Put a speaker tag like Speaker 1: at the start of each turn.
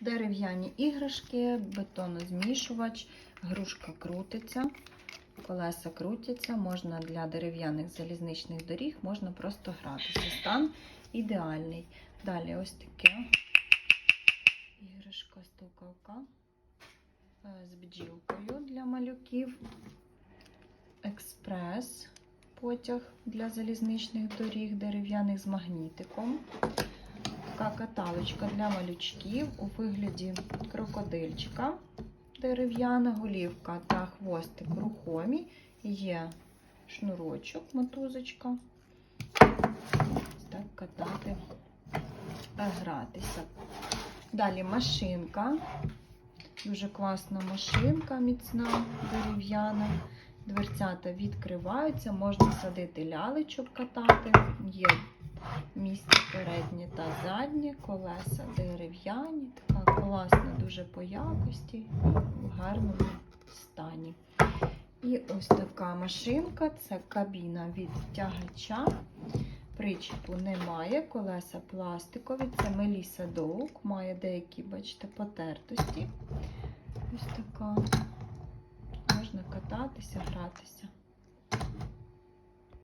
Speaker 1: Дерев'яні іграшки, бетонозмішувач, грушка крутиться, колеса крутяться, можна для дерев'яних залізничних доріг, можна просто гратися. Стан ідеальний. Далі ось таке іграшка стукавка е, з бджілкою для малюків. Експрес потяг для залізничних доріг, дерев'яних з магнітиком. Така каталочка для малючків у вигляді крокодильчика. Дерев'яна голівка та хвостик рухомі. Є шнурочок, мотузочка. Так катати, гратися. Далі машинка. Дуже класна машинка, міцна, дерев'яна. Дверцята відкриваються, можна садити лялечок катати. Є місце переднє та заднє, колеса дерев'яні, така класна дуже по якості, в гарному стані. І ось така машинка це кабіна від тягача. Причіпу немає, колеса пластикові, це Меліса Доук, має деякі, бачите, потертості. Ось така. Можна кататися, гратися.